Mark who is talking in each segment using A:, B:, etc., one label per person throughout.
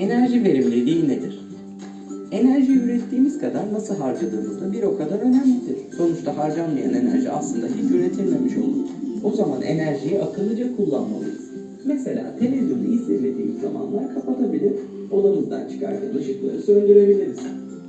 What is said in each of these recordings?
A: Enerji verimliliği nedir? Enerji ürettiğimiz kadar nasıl harcadığımız da bir o kadar önemlidir. Sonuçta harcanmayan enerji aslında hiç üretilmemiş olur. O zaman enerjiyi akıllıca kullanmalıyız. Mesela televizyonu izlemediğimiz zamanlar kapatabilir, odamızdan çıkarken ışıkları söndürebiliriz.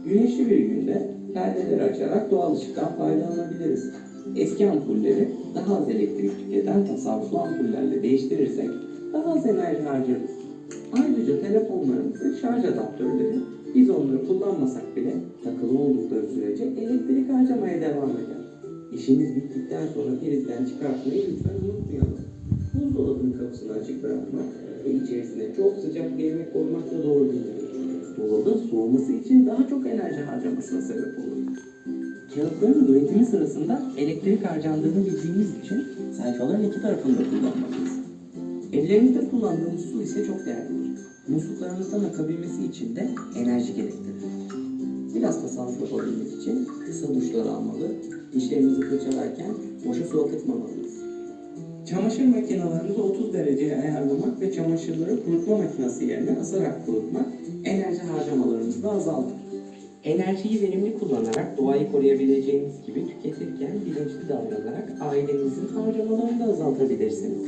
A: Güneşli bir günde perdeleri açarak doğal ışıktan faydalanabiliriz. Eski ampulleri daha az elektrik tüketen tasarruflu ampullerle değiştirirsek daha az enerji harcarız. Ayrıca telefonlarımızın şarj adaptörleri biz onları kullanmasak bile takılı oldukları sürece elektrik harcamaya devam eder. İşiniz bittikten sonra prizden çıkartmayı lütfen unutmayalım. Buzdolabının kapısını açık bırakmak ve içerisine çok sıcak bir yemek koymak da doğru değildir. Dolabın soğuması için daha çok enerji harcamasına sebep olur. Kağıtların üretimi sırasında elektrik harcandığını bildiğimiz için sayfaların iki tarafını da kullanmalıyız. Evlerimizde kullandığımız su ise çok değerlidir. Musluklarımızdan akabilmesi için de enerji gerektirir. Biraz tasarruf yapabilmek için kısa duşlar almalı, dişlerimizi fırçalarken boşa su akıtmamalıyız. Çamaşır makinelerimizi 30 dereceye ayarlamak ve çamaşırları kurutma makinesi yerine asarak kurutmak enerji harcamalarımızı da azaltır. Enerjiyi verimli kullanarak doğayı koruyabileceğiniz gibi tüketirken bilinçli davranarak ailenizin harcamalarını da azaltabilirsiniz.